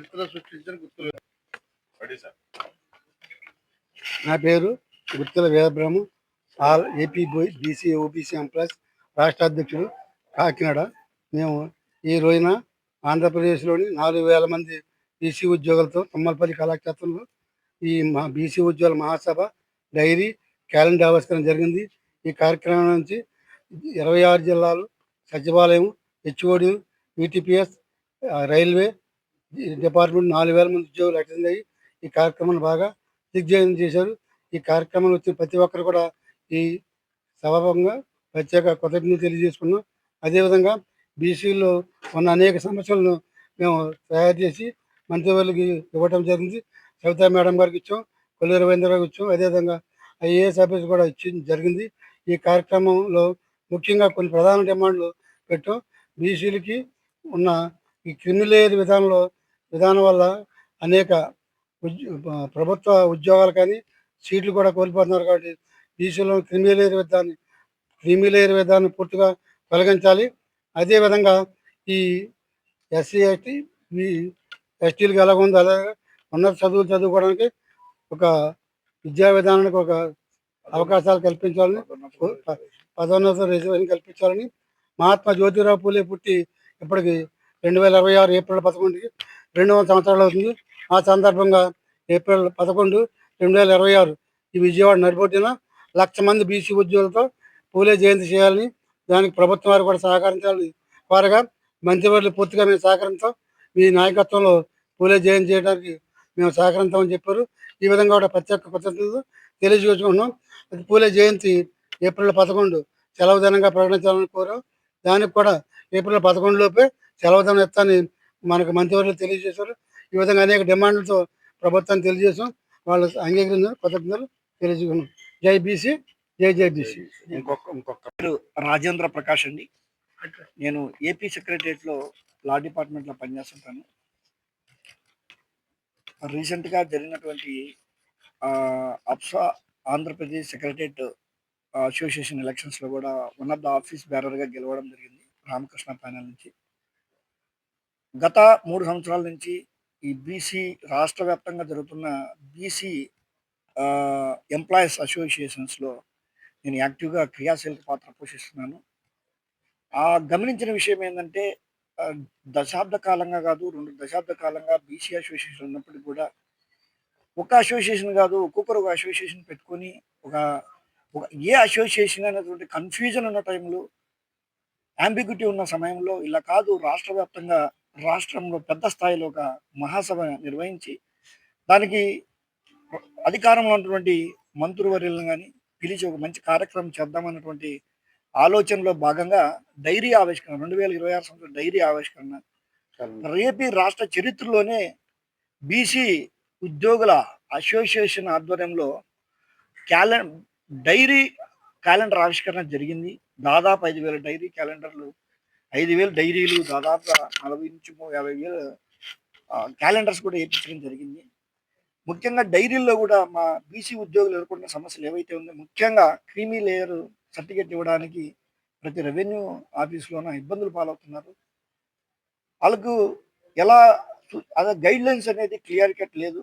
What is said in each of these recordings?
చరిత్ర సృష్టించిన నా పేరు గుర్తుల Veerabrahma all AP BC OBC employees రాష్ట్ర అధ్యక్షుడు కాకినాడ. మేము ఈ రోజున ఆంధ్రప్రదేశ్లోని నాలుగు వేల మంది బీసీ ఉద్యోగులతో తమ్మలపల్లి కళాక్షేత్రంలో ఈ మా బీసీ ఉద్యోగుల మహాసభ డైరీ క్యాలెండర్ ఆవిష్కరణ జరిగింది. ఈ కార్యక్రమం నుంచి ఇరవై ఆరు జిల్లాలు సచివాలయం హెచ్ఓడి యూటీపీఎస్ రైల్వే డిపార్ట్మెంట్ నాలుగు వేల మంది ఉద్యోగులు అటెండ్ అయ్యి ఈ కార్యక్రమాన్ని బాగా దిగ్విజయం చేశారు. ఈ కార్యక్రమంలో వచ్చిన ప్రతి ఒక్కరు కూడా ఈ సభాభంగా ప్రత్యేక కృతజ్ఞతలు తెలియజేసుకున్నాం. అదేవిధంగా బీసీలో ఉన్న అనేక సమస్యలను మేము తయారు చేసి మంత్రివర్లకి ఇవ్వటం జరిగింది. సవితా మేడం గారికి ఇచ్చాం కొల్లి రవీంద్ర గారికి ఇచ్చాం. అదేవిధంగా ఐఏఎస్ ఆఫీస్ కూడా ఇచ్చి జరిగింది. ఈ కార్యక్రమంలో ముఖ్యంగా కొన్ని ప్రధాన డిమాండ్లు పెట్టాం. బీసీలకి ఉన్న ఈ క్రిమిలేయర్ విధానంలో విధానం వల్ల అనేక ప్రభుత్వ ఉద్యోగాలు కానీ సీట్లు కూడా కోల్పోతున్నారు కాబట్టి బీసీలో క్రిమిలేయర్ విధాన్ని క్రిమిలేయర్ విధాన్ని పూర్తిగా తొలగించాలి. అదేవిధంగా ఈ ఎస్సీ ఎస్టీ ఈ ఎస్టీలకు ఎలా ఉందో అలాగే ఉన్నత చదువులు చదువుకోవడానికి ఒక విద్యా విధానానికి ఒక అవకాశాలు కల్పించాలని పదోన్నత రిజర్వేషన్ కల్పించాలని మహాత్మా జ్యోతిరావు పూలే పుట్టి ఇప్పటికి రెండు వేల ఇరవై ఆరు ఏప్రిల్ పదకొండుకి రెండు వందల సంవత్సరాలు అవుతుంది. ఆ సందర్భంగా ఏప్రిల్ పదకొండు రెండు వేల ఇరవై ఆరు ఈ విజయవాడ నడిబొడ్డిన లక్ష మంది బీసీ ఉద్యోగులతో పూలే జయంతి చేయాలని దానికి ప్రభుత్వం వారు కూడా సహకరించాలని వారుగా మంత్రివర్యులు పూర్తిగా మేము సహకరించాం. మీ నాయకత్వంలో పూలే జయంతి చేయడానికి మేము సహకరించామని చెప్పారు. ఈ విధంగా కూడా ప్రత్యేక పద్ధతులు తెలియజేసుకుంటున్నాం. పూలే జయంతి ఏప్రిల్ పదకొండు సెలవు దినంగా ప్రకటించాలని కోరాం. దానికి కూడా ఏప్రిల్ పదకొండు లోపే సెలవు దినం ఇస్తానని మనకు మంత్రివర్యులు తెలియజేశారు. ఈ విధంగా అనేక డిమాండ్లతో ప్రభుత్వాన్ని తెలియజేసాం వాళ్ళు అంగీకరించారు కృతజ్ఞతలు తెలియజేసుకున్నాం. జై బీసీ జై జై బీసీ. ఇంకొక ఇంకొక పేరు రాజేంద్ర ప్రకాష్ అండి. నేను ఏపీ సెక్రటరియట్లో లా డిపార్ట్మెంట్లో పనిచేస్తుంటాను. రీసెంట్గా జరిగినటువంటి అప్సా ఆంధ్రప్రదేశ్ సెక్రటరియట్ అసోసియేషన్ ఎలక్షన్స్లో కూడా వన్ ఆఫ్ ద ఆఫీస్ బ్యారర్గా గెలవడం జరిగింది. రామకృష్ణ ప్యానల్ నుంచి. గత మూడు సంవత్సరాల నుంచి ఈ బీసీ రాష్ట్ర వ్యాప్తంగా జరుగుతున్న బీసీ ఎంప్లాయీస్ అసోసియేషన్స్లో నేను యాక్టివ్గా క్రియాశీలక పాత్ర పోషిస్తున్నాను. ఆ గమనించిన విషయం ఏంటంటే దశాబ్ద కాలంగా కాదు రెండు దశాబ్ద కాలంగా బీసీ అసోసియేషన్ ఉన్నప్పటికీ కూడా ఒక అసోసియేషన్ కాదు ఒక్కొక్కరు ఒక అసోసియేషన్ పెట్టుకొని ఒక ఒక ఏ అసోసియేషన్ అనేటువంటి కన్ఫ్యూజన్ ఉన్న టైంలో అంబిగ్యూటీ ఉన్న సమయంలో ఇలా కాదు రాష్ట్ర వ్యాప్తంగా రాష్ట్రంలో పెద్ద స్థాయిలో ఒక మహాసభ నిర్వహించి దానికి అధికారంలో ఉన్నటువంటి మంత్రివర్యులను కానీ పిలిచి ఒక మంచి కార్యక్రమం చేద్దామన్నటువంటి ఆలోచనలో భాగంగా డైరీ ఆవిష్కరణ రెండు వేల ఇరవై ఆరు సంవత్సరం డైరీ ఆవిష్కరణ ఏపీ రాష్ట్ర చరిత్రలోనే బీసీ ఉద్యోగుల అసోసియేషన్ ఆధ్వర్యంలో క్యాలెం డైరీ క్యాలెండర్ ఆవిష్కరణ జరిగింది. దాదాపు ఐదు వేల డైరీ క్యాలెండర్లు ఐదు వేలు డైరీలు దాదాపు నలభై నుంచి యాభై వేలు క్యాలెండర్స్ కూడా ఏర్పించడం జరిగింది. ముఖ్యంగా డైరీల్లో కూడా మా బీసీ ఉద్యోగులు ఎదుర్కొన్న సమస్యలు ఏవైతే ఉన్నాయో ముఖ్యంగా క్రీమీ లేయర్ సర్టిఫికేట్ ఇవ్వడానికి ప్రతి రెవెన్యూ ఆఫీస్లోన ఇబ్బందులు పాలవుతున్నారు. వాళ్ళకు ఎలా అదే గైడ్ లైన్స్ అనేది క్లియర్ కట్ లేదు.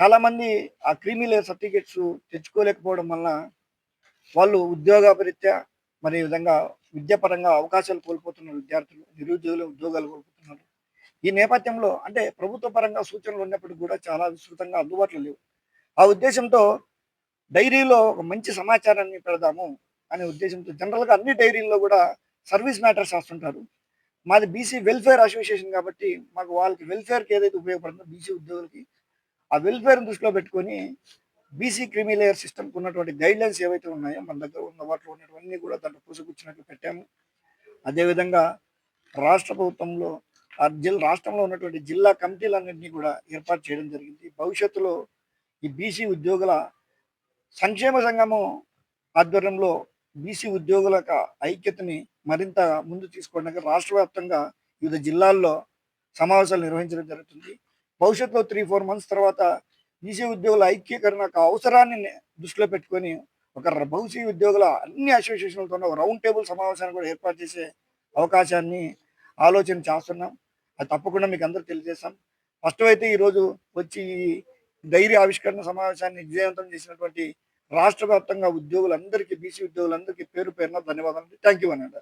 చాలామంది ఆ క్రీమీ లేయర్ సర్టిఫికేట్స్ తెచ్చుకోలేకపోవడం వల్ల వాళ్ళు ఉద్యోగపరీత్యా మరి ఈ విధంగా విద్యాపరంగా అవకాశాలు కోల్పోతున్న విద్యార్థులు నిరుద్యోగులు ఉద్యోగాలు కోల్పోతున్నారు. ఈ నేపథ్యంలో అంటే ప్రభుత్వ పరంగా సూచనలు ఉన్నప్పటికీ కూడా చాలా విస్తృతంగా అందుబాటులో లేవు. ఆ ఉద్దేశంతో డైరీలో ఒక మంచి సమాచారాన్ని పెడదాము అనే ఉద్దేశంతో జనరల్గా అన్ని డైరీల్లో కూడా సర్వీస్ మ్యాటర్స్ రాస్తుంటారు. మాది బీసీ వెల్ఫేర్ అసోసియేషన్ కాబట్టి మాకు వాళ్ళకి వెల్ఫేర్కి ఏదైతే ఉపయోగపడుతుందో బీసీ ఉద్యోగులకి ఆ వెల్ఫేర్ దృష్టిలో పెట్టుకొని బీసీ క్రిమి లేయర్ సిస్టమ్కి ఉన్నటువంటి గైడ్ లైన్స్ ఏవైతే ఉన్నాయో మన దగ్గర ఉన్న వాటిలో ఉన్నటువన్నీ కూడా దాంట్లో పూసుకొచ్చినట్లు పెట్టాము. అదేవిధంగా రాష్ట్ర ప్రభుత్వంలో ఆ జిల్లా రాష్ట్రంలో ఉన్నటువంటి జిల్లా కమిటీలన్నింటినీ కూడా ఏర్పాటు చేయడం జరిగింది. భవిష్యత్తులో ఈ బీసీ ఉద్యోగుల సంక్షేమ సంఘము ఆధ్వర్యంలో బీసీ ఉద్యోగుల ఐక్యతని మరింత ముందు తీసుకోవడానికి రాష్ట్ర వ్యాప్తంగా వివిధ జిల్లాల్లో సమావేశాలు నిర్వహించడం జరుగుతుంది. భవిష్యత్తులో త్రీ ఫోర్ మంత్స్ తర్వాత బీసీ ఉద్యోగుల ఐక్యీకరణ ఒక అవసరాన్ని దృష్టిలో పెట్టుకొని ఒక బహుశీ ఉద్యోగుల అన్ని అసోసియేషన్లతో ఒక రౌండ్ టేబుల్ సమావేశాన్ని కూడా ఏర్పాటు చేసే అవకాశాన్ని ఆలోచన చేస్తున్నాం. అది తప్పకుండా మీకు అందరూ తెలియజేస్తాం. ఫస్ట్ అయితే ఈరోజు వచ్చి ఈ ధైర్య ఆవిష్కరణ సమావేశాన్ని విజయవంతం చేసినటువంటి రాష్ట్ర వ్యాప్తంగా ఉద్యోగులందరికీ బీసీ ఉద్యోగులందరికీ పేరు పేరున ధన్యవాదాలు. థ్యాంక్ యూ అనండి